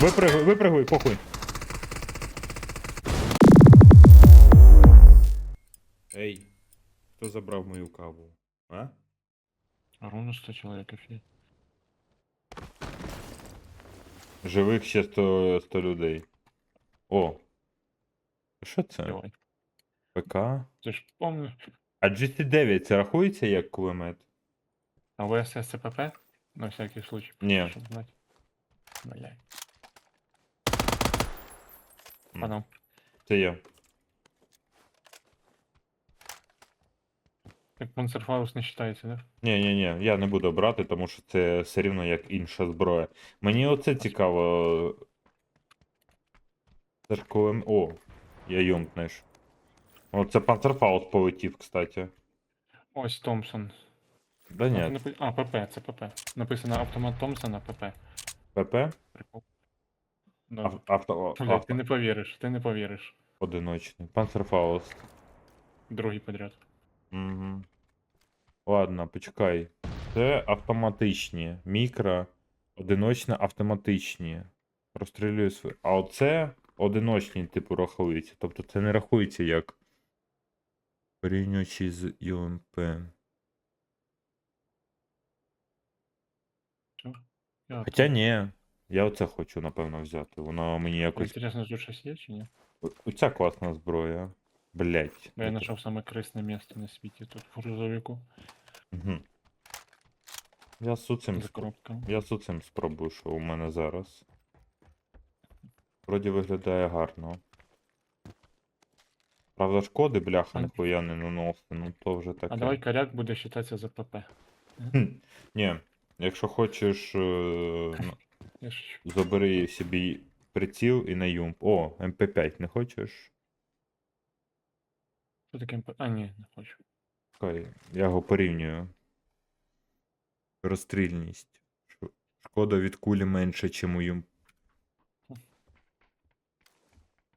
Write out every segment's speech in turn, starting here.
Випригуй, випригуй, похуй. Ей, хто забрав мою каву? А? А ровно 100 человек есть. Живих ще 100, 100 людей. О. Що це? Давай. ПК? Ти ж помниш. А GT9 це рахується як кулемет? А ВСС ЦПП? На всякий случай. Ні. Щоб знати. Блядь. А ну. Це я. Так Панцерфаус не вважається, да? Ні, ні, ні, я не буду брати, тому що це все рівно як інша зброя. Мені оце цікаво. Це ж кулем... О, я юм, знаєш. О, це Панцерфаус полетів, кстати. Ось Томпсон. Да ні, А, ПП, це ПП. Написано автомат Томпсона, ПП. ПП? Прикол. Ав- Авто... Блядь, авто... ти не повіриш, ти не повіриш. Одиночний. Панцерфаус. Другий подряд. Угу. Ладно, почекай. Це автоматичні. Мікро, одиночно автоматичні. Розстрілюю свої. А оце одиночні, типу, рахуються. Тобто це не рахується як порівнюючи з ЮМП. Я... Хоча ні. Я оце хочу, напевно, взяти. Воно мені якось. Інтересно, тут щось є чи ні? Оця класна зброя. Блять. Бо я знайшов саме корисне місце на світі тут в грузовику. Угу. Я цим Я з спробую, що у мене зараз. Вроді виглядає гарно. Правда, шкоди, бляха, А- ніхуя не наносить, ну то вже таке. А давай коряк буде вважатися за ПП. Ні, якщо хочеш, е, ну. Забери собі приціл і на юмп. О, МП5 не хочеш? Що таке МП? А, ні, не хочу. Чекай, я його порівнюю. Розстрільність. Шкода від кулі менше, чим у юмп.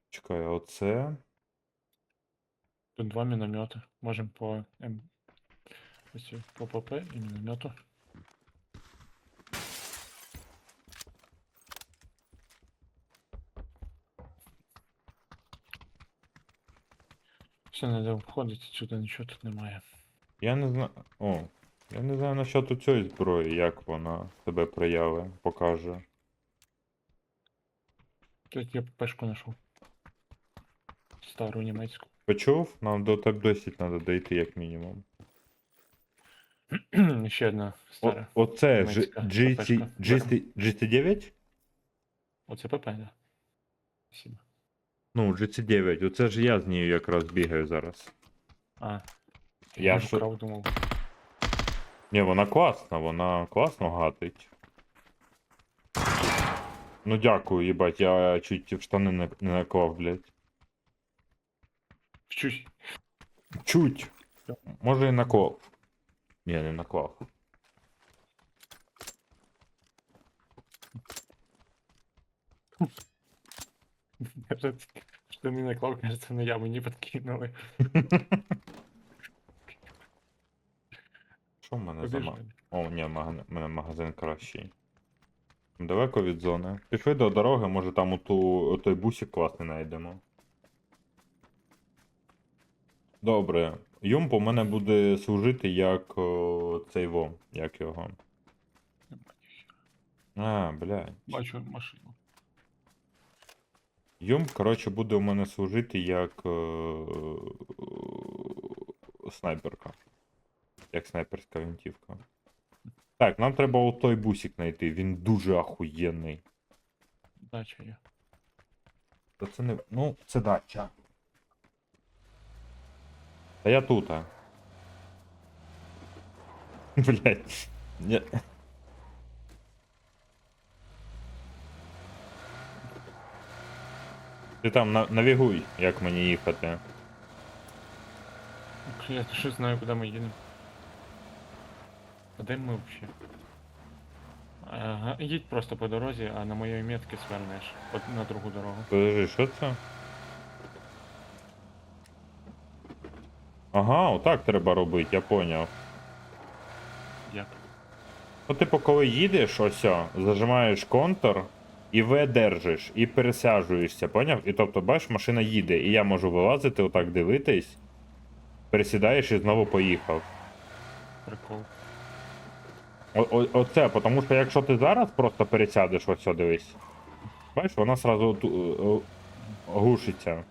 Чекай, а оце. Тут два міномети. Можемо по М. Ось по ПП і міномету. Все, треба входити, сюди нічого тут немає. Я не знаю. О, я не знаю насчет цієї зброї, як вона себе прояви, покаже. Тут я ППшку знайшов. Стару німецьку. Почув? Нам до топ 10 треба дійти, як мінімум. Ще одна О, стара. оце G- німецька GT, ППшка. GT, GT9? Оце ПП, да. Спасибо. Ну, GT9, оце ж я з нею якраз бігаю зараз. А. Я вже шо- крав думав. Ні, вона класна, вона класно гатить. Ну дякую, їбать, я чуть в штани не, не наклав, блядь. Чуть. Чуть. Може і наклав. Ні, не наклав. Кажется, Что не наклав, кажется, на яму не подкинули. Що в мене за. Побіжали. О, ні, магазин, мене магазин кращий. Далеко від зони. Пішли до дороги, може там оту, той бусик класний знайдемо. Добре. Юмп у мене буде служити як о, цей во, як його. А, блядь. Бачу машину. Юмп, коротше, буде у мене служити як е, снайперка. Як снайперська винтівка. Так, нам треба о той бусик знайти, він дуже ахуєнний. Дача є. Та це не. Ну, це дача. Та я тут. а. Блять. Ти там на- навігуй, як мені їхати. Я ще знаю, куди ми їдемо. А де ми взагалі? Ага, їдь просто по дорозі, а на моїй метці свернеш от на другу дорогу. Подожди, що це? Ага, отак треба робити, я поняв. Як? Ну, типу, коли їдеш, ось, зажимаєш контур, і В держиш, і пересаджуєшся, поняв? І тобто, бачиш, машина їде, і я можу вилазити, отак дивитись, пересідаєш і знову поїхав. Прикол. О- о- Оце, тому що якщо ти зараз просто пересядеш, ось дивись. Бачиш, вона сразу е, е, глушиться.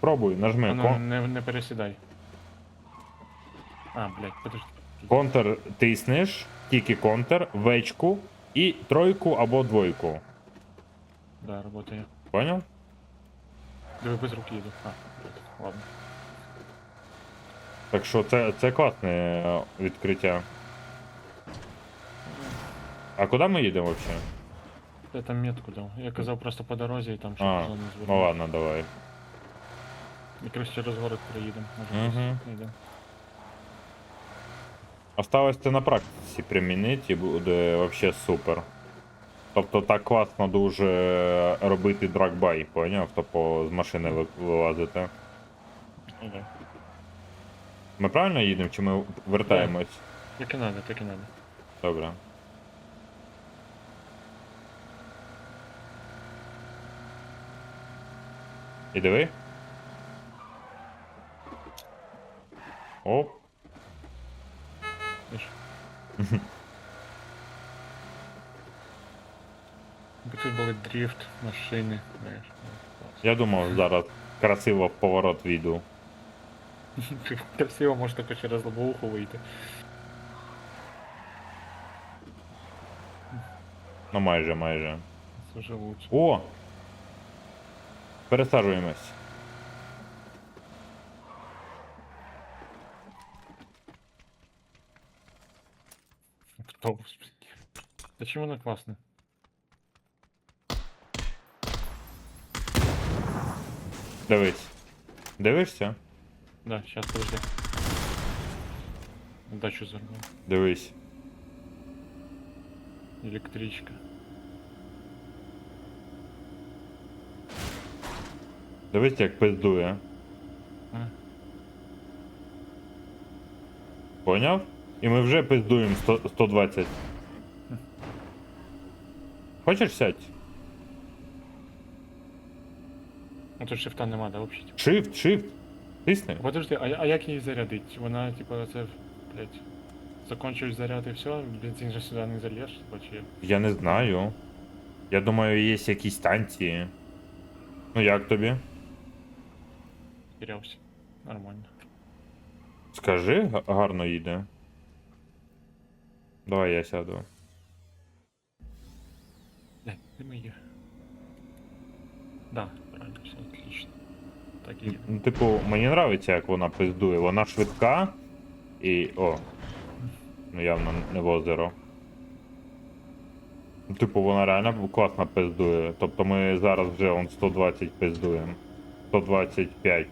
Пробуй, нажми. А ну, кон- не, не пересідай. А, блядь, подожди. Контр тиснеш, тільки контр, вечку і тройку або двойку. Да, работає. Поняв? Диви, без руки їду. А, ладно. Так що це, це класне е, відкриття. А куди ми їдемо взагалі? Я там метку дав. Я казав просто по дорозі і там щоб А, зону Ну звернути. ладно, давай. Якраз через город приїдемо. Може, Мгм. десь знайдемо. Осталось це на практиці примінити і буде вообще супер. Тобто так класно дуже робити драгбай, поняв? Тобто з машини вилазити. Ми правильно їдемо чи ми вертаємось? Так і надо, так і надо. Добре. І диви. Оп. Бо тут були дріфт, машини, ну. Я думав, зараз красиво в поворот війду. Красиво може таке через лобовуху вийти. Ну майже, майже. Це вже лучше. О! Пересаджуємось. Автобус, блін. Та чим воно класне? Дивись. Дивишся? Да, сейчас подожди. Дачу зарвал. Дивись. Электричка. Дивись, як пиздує. А, Поняв? І ми вже пиздуємо 100, 120. Хочеш сядь? Ну тут шифта нема, да, вообще? типу? Shift, shift. Тисни. Подожди, а, а як її зарядить? Вона, типа, це, блядь, закончуєш заряд і все, бензин же сюди не зальєш, типа, чи? Я не знаю. Я думаю, є якісь станції. Ну як тобі? терявся. Нормально. Скажи, га- гарно їде. Давай я сяду. Блядь, де ми є? Все отлично. Так і є. Ну, типу, мені подобається, як вона пиздує. Вона швидка і. О. Ну явно не в озеро. Ну, Типу, вона реально класно пиздує. Тобто ми зараз вже он 120 пиздуємо. 125.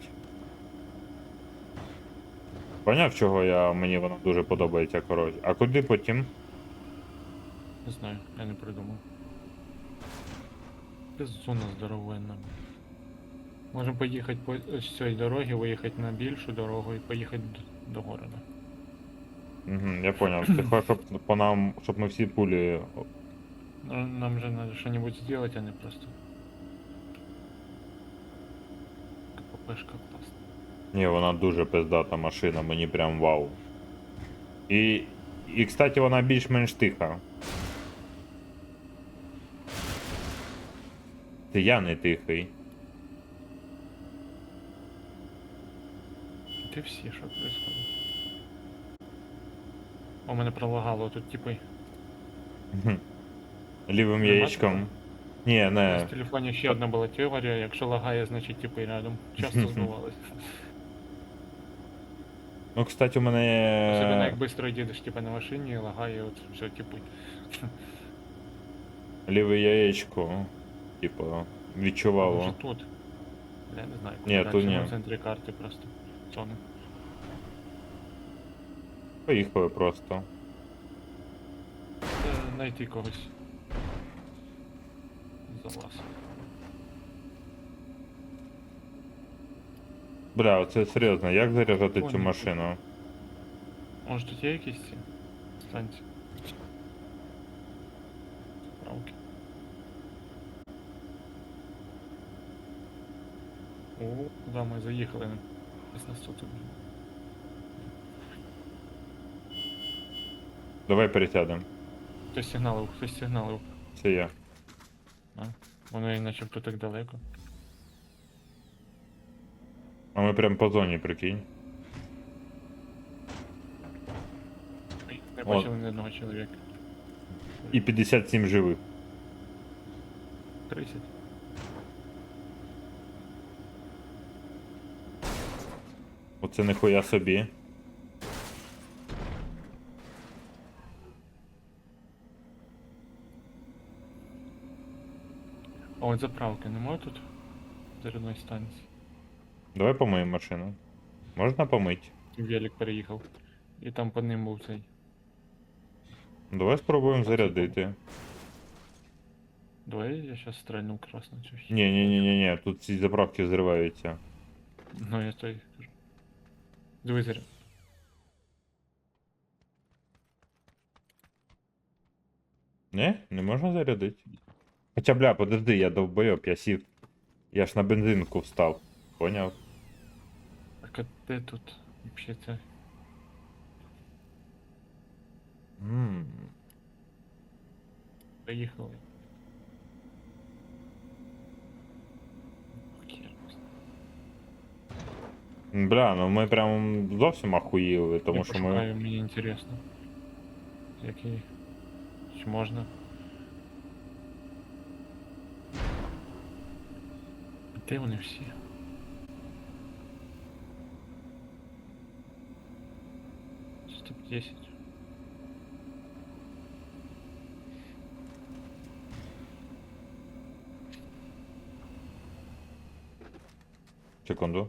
Поняв, чого я, мені вона дуже подобається, коротше. А куди потім? Не знаю, я не придумав. Це зона здоровенна. Можемо поїхати по ось цієї дороги, виїхати на більшу дорогу і поїхати до, до города. Угу, я поняв. Ти хочеш, щоб по нам, щоб ми всі пулі. Ну, Нам же надо что-нибудь сделать, а не просто. КППшка класна. Ні, вона дуже пиздата машина, мені прям вау. І. І, кстати, вона більш-менш тиха. Це я не тихий. Ти всі, що происходит? У мене пролагало тут типи. Лівим яєчком. Ні, не. в телефоні ще одна була теорія, якщо лагає, значить типи рядом. Часто збивалось. Ну, кстати, у Особливо мене. як швидко їдеш типа на машині, лагає от все типи. Ліве яєчко. Типу, Може тут. Я не знаю, Ні, куди тут ні. в центрі карти просто тони. Поїхали просто. Це знайти когось. За вас. Бля, оце серйозно, як заряджати цю машину? Може тут є якісь ці станції? Справки. О, куди ми заїхали? Десь нас тут. Давай пересядемо. Хтось сигналив, хтось сигналив. Це я. Воно і начебто так далеко. А ми прям по зоні, прикинь. Ой, Не От. бачили ні одного чоловіка. І 57 живих. 30. Оце ніхуя собі. А от заправки немає тут? Зарядної станції. Давай помиємо машину. Можна помить? Велик переїхав. І там під ним був цей. Давай спробуємо зарядити. Давай я сейчас стрельну красно цю хі- Ні, ні, ні, ні, ні, тут ці заправки зриваються. Ну я той кажу. Диви заряд. Не? Не можна зарядити? Хоча, бля, подожди, я довбойоб, я сів. Я ж на бензинку встав. Поняв? Так а де тут вообще? Ммм. Поїхали. Бля, ну ми прям зовсім ахуїли, тому Я що ми. пошукаю, мені інтересно. Який? Чи можна? Де вони всі? Стоп 10. Секунду.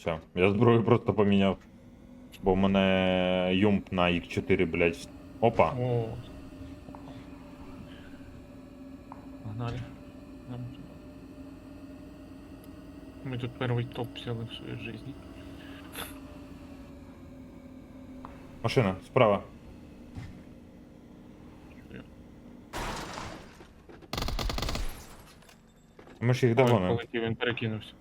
Все, я зброю просто поміняв. Бо в мене юмп на їх 4, блядь. Опа. О. Погнали. Нам. Мы тут первый топ взяли в своей жизни. Машина, справа. Ми ж їх Ой, догонимо. полетів, він перекинувся.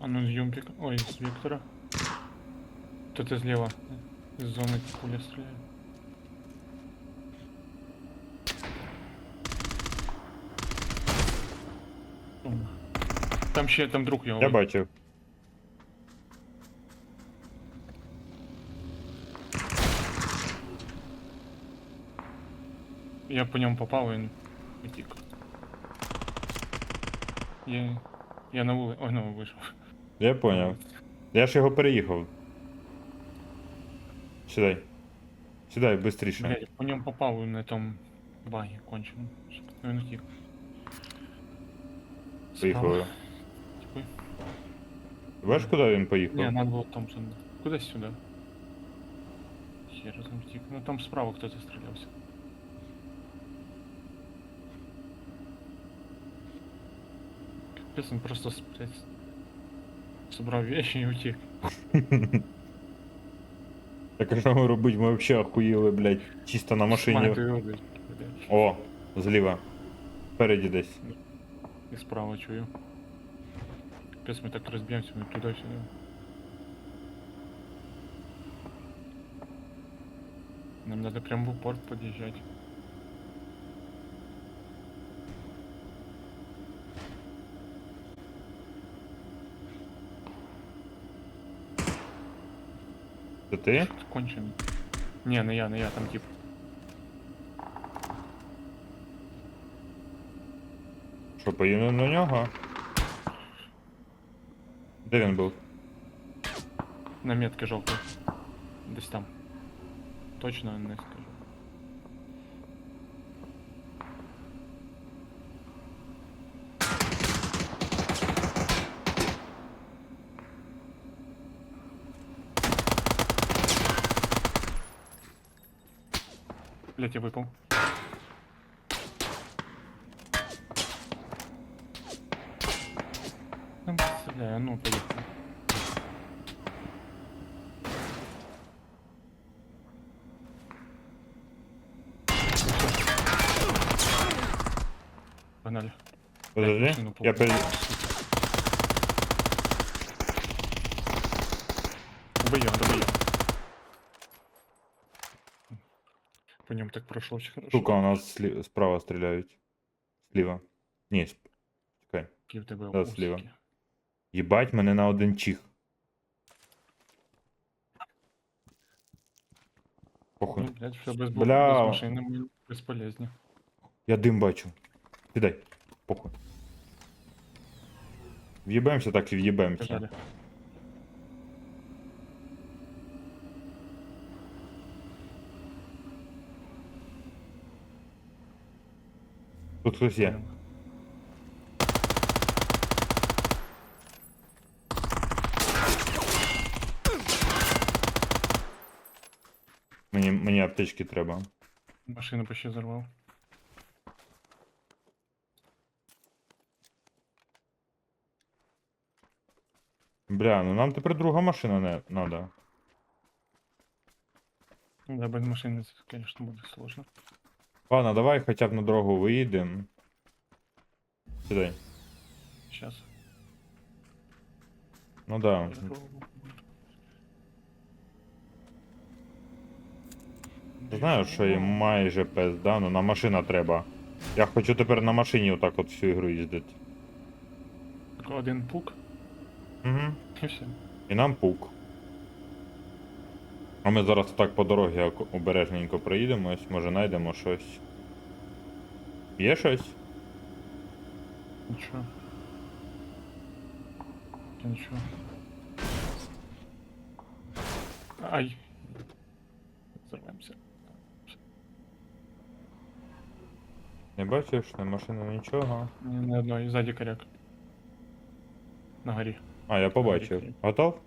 А ну з юмпіка. Ой, з Віктора. Тут і зліва. З зони пуля стріляє. Ом. Там ще там друг його. Я бачив. Я по ньому попав, він утік. Я, я на вулиці. Ой, ну вийшов. Я поняв. Я ж його переїхав. Сідай. Сідай, швидше. Блядь, по ньому попав на тому багі конченому. Щоб Він утік. Поїхали. Справа. Типу, Ти бачиш, куди він поїхав? Не, надо було Томпсон. Кудись сюди. Ще раз втік. Ну там справа хтось стрілявся. Капець, він просто с- блядь, собрав вещи і утік. Так а що ми робити? Ми взагалі охуїли, блядь, чисто на машині. Мати його десь, блядь. О, зліва. Спереді десь. І справа чую. Капець, ми так розб'ємося, ми туди-сюди. Нам надо прям в упор подъезжать. Це ти? Кончений. Не, не я, не я, там тип. Що, поїдемо на нього? Де він був? На метке жовтий. Десь там. Точно не скажу. Блять, я выпал. Там, стріляє, ну поїхали. Погнали. Подожди, я поломав. пере... Убий його, добий його. По так пройшло очень хорошо. Сука, у нас слі... справа стріляють. Сліва. Ні, сп... чекай. Які в тебе Да, усики. Їбать мене на один чих. Похуй. Ну, блядь, все без, Бля. без машини ми безполезні. Я дим бачу. Кидай. Похуй. В'їбемося, так і в'їбемося. Побежали. Тут хтось є. Мені, мені аптечки треба. Машину почти взорвав. Бля, ну нам тепер друга машина не надо. Да, без машини, конечно, буде сложно. Ладно, давай хоча б на дорогу виїдемо. Сідай. Сейчас. Ну да. Знаю, що їм майже пизда, ну на машина треба. Я хочу тепер на машині отак от всю ігру їздити. Один пук Угу. і все. І нам пук. А ми зараз так по дорозі обережненько проїдемось, може знайдемо щось. Є щось? Нічого. Нічого. Ай. Взорвемося. Не бачиш, не машина нічого. Ні, не одної, ззаді коряк. На горі. А, я побачив. Готов?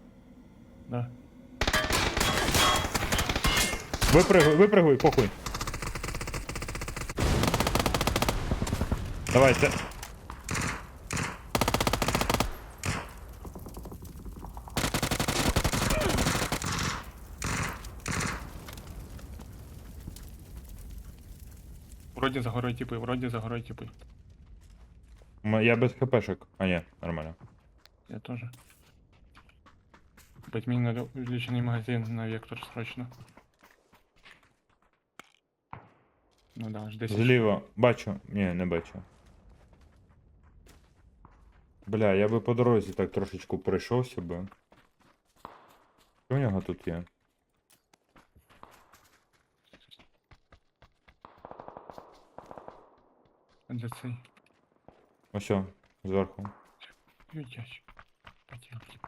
Да. Випригуй, випригуй, похуй. Давайте. Вроді за горою типи, вроді за горою типи. М- Я без хпшек. А ні, нормально. Я тоже. Быть мне надо магазин на вектор срочно. Ну да, аж 10. Зліва. Бачу. Ні, не бачу. Бля, я би по дорозі так трошечку пройшовся би. Що у нього тут є? Де цей? Ось, о, зверху. Потілки.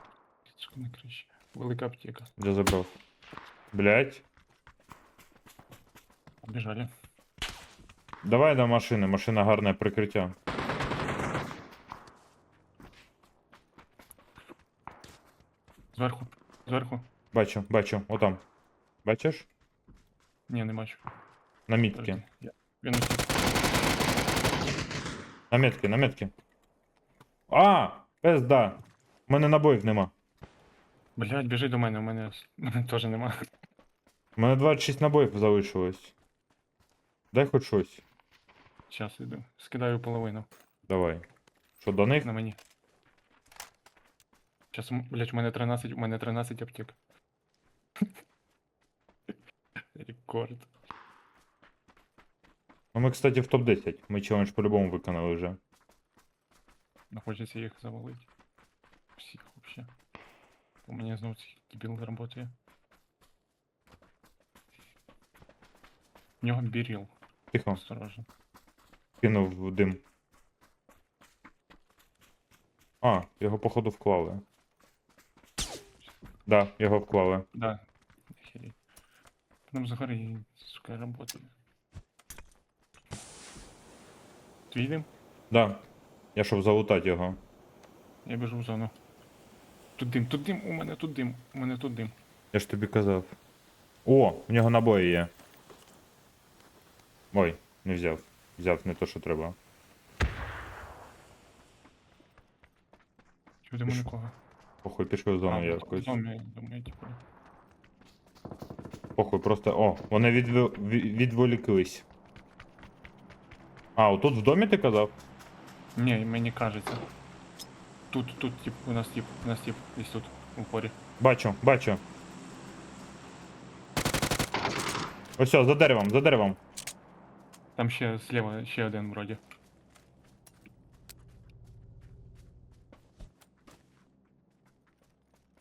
Сука на криші. Велика аптека. Я забрав. Блять. Побежали. Давай до машини, машина гарне прикриття. Зверху. Зверху. Бачу, бачу, отам. Бачиш? Ні, не бачу. На мітки. Подожди. Я... Він ось тут. На метки, на метки. А! Пизда! У мене набоїв нема. Блядь, біжи до мене, у мене, у мене теж нема. У мене 26 набоїв залишилось. Дай хоч щось. Зараз іду. Скидаю половину. Давай. Що, до них? На мені. Сейчас, блять, у мене 13, у мене 13 аптек. Рекорд. Ну ми, кстати, в топ-10. Ми челендж по-любому виконали вже. Ну, хочеться їх завалити. Всіх вообще. У мене знову цей дебіл работає. У нього біріл. Тихо, Осторожно. Кинув в дим. А, його походу вклали. Да, його вклали. Да. Охереть. Потом загори і, сука, работає. Твій дим? Да. Я щоб залутати його. Я біжу в зону. Тут дим, тут дим, у мене тут дим, у мене тут дим. Я ж тобі казав. О, у нього набої є. Ой, не взяв. Взяв не то, що треба. Видимо Пішов. нікого. Похуй, пішли в зону в якось. домі, думаю, типу. Похуй, просто. О, вони відве... ві- відволіклись. А, отут в домі ти казав? Ні, мені кажеться. Тут, тут, тип, у нас тип, у нас тип, десь тут, в упорі. Бачу, бачу. Ось, все, за деревом, за деревом. Там ще зліва, ще один вроді.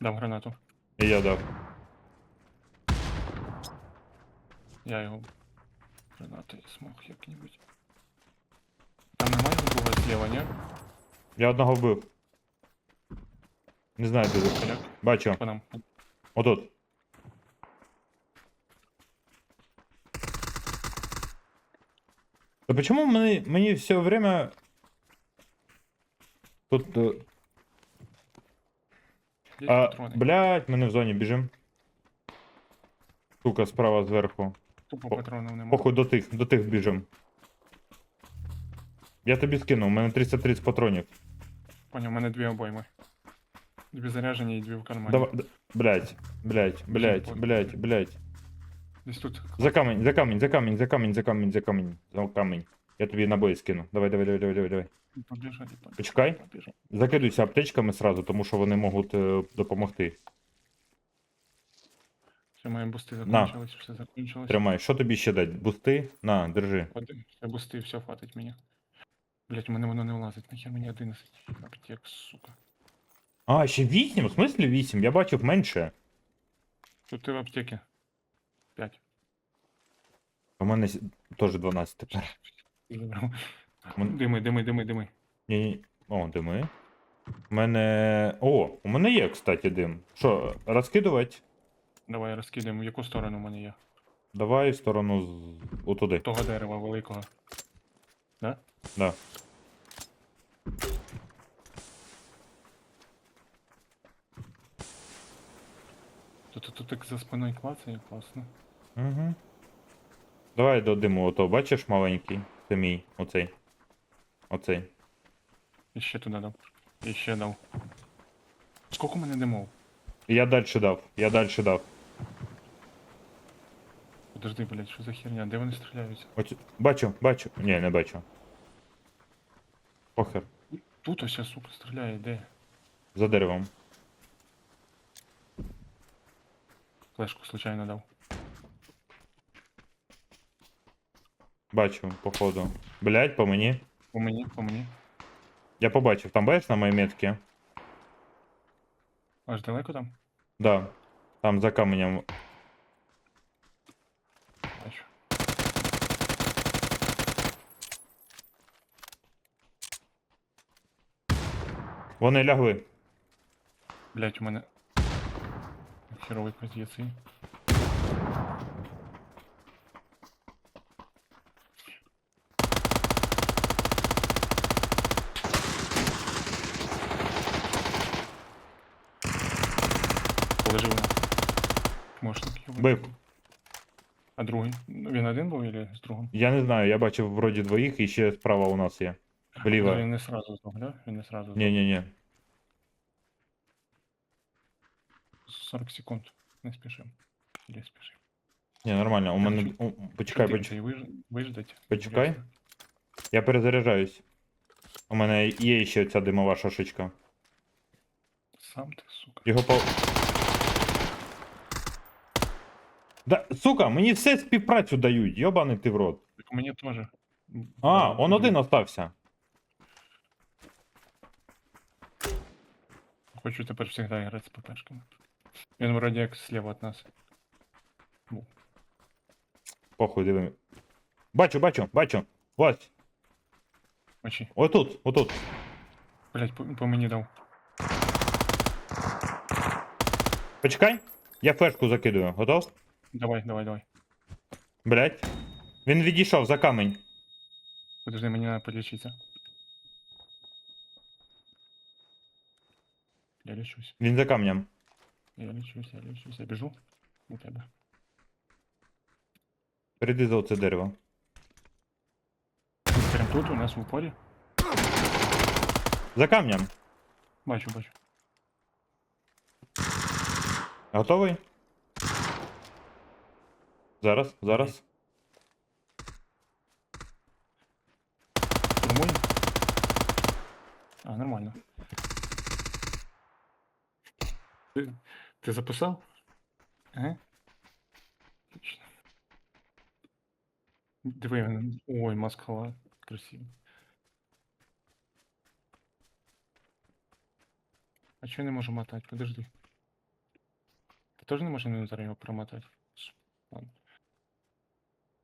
Дав гранату. І я дав. Я його гранатою смог як-небудь. Там немає нікого зліва, ні? Я одного вбив. Не знаю, де. ви. Поляк? Бачу. По нам. Отут. Та почему мені, мені все время. Тут. е, Є А, патрони. блядь, ми не в зоні біжим. Сука, справа зверху. Тупо по- патронів немає. Похуй до тих, до тих біжим. Я тобі скинув, у мене 330 патронів. Поняв, у мене дві обойми. Дві заряджені і дві в кармані. Давай, д- блядь, блядь, блядь, понял. блядь, блядь. Десь тут. За камінь, за камінь, за камінь, за камінь, за камінь, за камінь, за камінь. Я тобі набої скину. Давай, давай, давай, давай, давай, давай. Побіжали, побіжали. Почекай. побіжали. Закидуйся аптечками сразу, тому що вони можуть е, допомогти. Все, мої бусти На. закончились, все закончилось. Тримай, що тобі ще дать? Бусти? На, держи. Один. Все бусти, все хватить мені. Блять, у мене воно не влазить, нахер мені 11 аптек, сука. А, ще 8? В смислі 8? Я бачив менше. Тут ти в аптеки. 5. У мене с- теж 12 тепер. Мен- Дими, дими, дими, дими. Ні, ні. О, дими. У мене. О, у мене є, кстати, дим. Що, розкидувати? Давай розкидаємо, в яку сторону в мене є. Давай в сторону з... отуди. Того дерева великого. Да? Да. Тут, тут, тут так за спиною клацає, класно. Угу. Давай до диму, ото, бачиш маленький? Це мій, оцей. Оцей. І ще туди дав. І ще дав. Скільки мене димов? Я далі дав, я далі дав. Подожди, блядь, що за херня? Де вони стріляються? Оцю... Бачу, бачу. Ні, не бачу. Похер. Тут ось, сука, стріляє, де? За деревом. Флешку случайно дав. Бачу, походу. Блять, по мені. По мені, по мені. Я побачив, там бачиш на моїй метці? Аж далеко там? Да. Там за каменем. Бачу. Вони лягли. Блять, у мене. Херові позиції. Бив. А другий? Ну, Він один був или з другим? Я не знаю, я бачив вроді двоїх і ще справа у нас є. Ну, Вліво. Він не сразу здох, да? Він не сразу здох. Ні-ні-ні. 40 секунд. Не спішим. Или спішим. Ні, нормально. У мене. у- Почекай, Ти- поч... виж- Виждать. Почекай. Я перезаряджаюсь. У мене є ще ця димова шашечка. Сам ти, сука. Його по. Да, сука, мені все співпрацю дають, йобаний ти в рот. Так мені теж. А, он один остався. Хочу тепер завжди грати з ППшками. Він вроді як слева від нас. Похуй, диви. Бачу, бачу, бачу. Ось. Очі. Отут, отут. Блять, по, по мені дав. Почекай. Я флешку закидую. Готов? Давай, давай, давай. Блять. Він відійшов за камінь. Подожди, мені треба полічитися. Я лічусь. Він за камнем. Я лічусь, я лічусь. Я біжу у тебе. Перейди за оце дерево. Прям тут у нас в упорі. За камнем. Бачу, бачу. Готовий? Зараз, зараз. Нормально? А, нормально. Ти, ти записав? Ага. Отлично. Диви, ой, маскала. Красиво. А чого я не можу мотати? Подожди. Ти теж не можеш інвентар його промотати?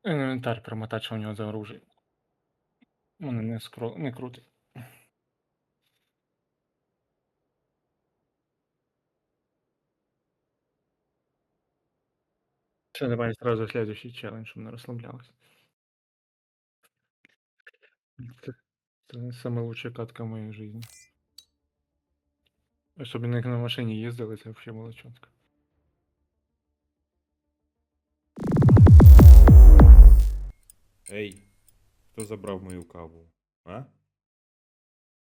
Ш- Ладно. Інвентар промотати, що у нього за оружие. Воно не, скро... не крутить. Все, давай сразу следующий челлендж, чтобы не расслаблялась. Это, это самая лучшая катка в моей жизни. Особенно как на машине ездил, это вообще было четко. Ей, хто забрав мою каву? А?